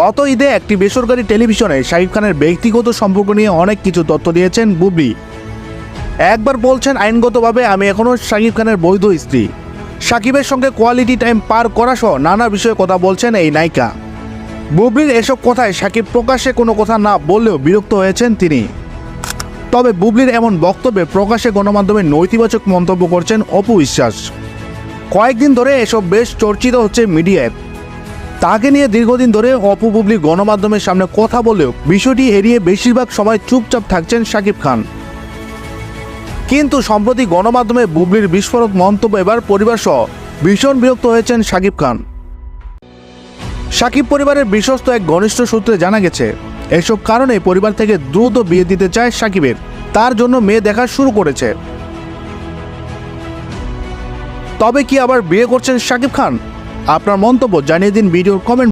গত ঈদে একটি বেসরকারি টেলিভিশনে শাকিব খানের ব্যক্তিগত সম্পর্ক নিয়ে অনেক কিছু তথ্য দিয়েছেন বুবলি। একবার বলছেন, আইনগতভাবে আমি এখনও শাকিব খানের বৈধ স্ত্রী। সাকিবের সঙ্গে কোয়ালিটি টাইম পার করা সহ নানা বিষয়ে কথা বলছেন এই নায়িকা। বুবলির এসব কথায় সাকিব প্রকাশ্যে কোনো কথা না বললেও বিরক্ত হয়েছেন তিনি। তবে বুবলির এমন বক্তব্যে প্রকাশ্যে গণমাধ্যমে নৈতিবাচক মন্তব্য করছেন অপু বিশ্বাস। কয়েকদিন ধরে এসব বেশ চর্চিত হচ্ছে মিডিয়ায়। তাকে নিয়ে দীর্ঘদিন ধরে অপু বুবলি গণমাধ্যমের সামনে কথা বললেও বিষয়টি এড়িয়ে বেশিরভাগ সময় চুপচাপ থাকছেন শাকিব খান। কিন্তু সম্প্রতি গণমাধ্যমে বুবলির বিস্ফোরক মন্তব্য এবার পরিবার সহ ভীষণ বিরক্ত হয়েছেন শাকিব খান। সাকিব পরিবারের বিশ্বস্ত এক ঘনিষ্ঠ সূত্রে জানা গেছে, এসব কারণে পরিবার থেকে দ্রুত বিয়ে দিতে চায় সাকিবের তার জন্য মেয়ে দেখা শুরু করেছে। তবে কি আবার বিয়ে করছেন শাকিব খান? আপনার মন্তব্য জানিয়ে দিন ভিডিওর কমেন্ট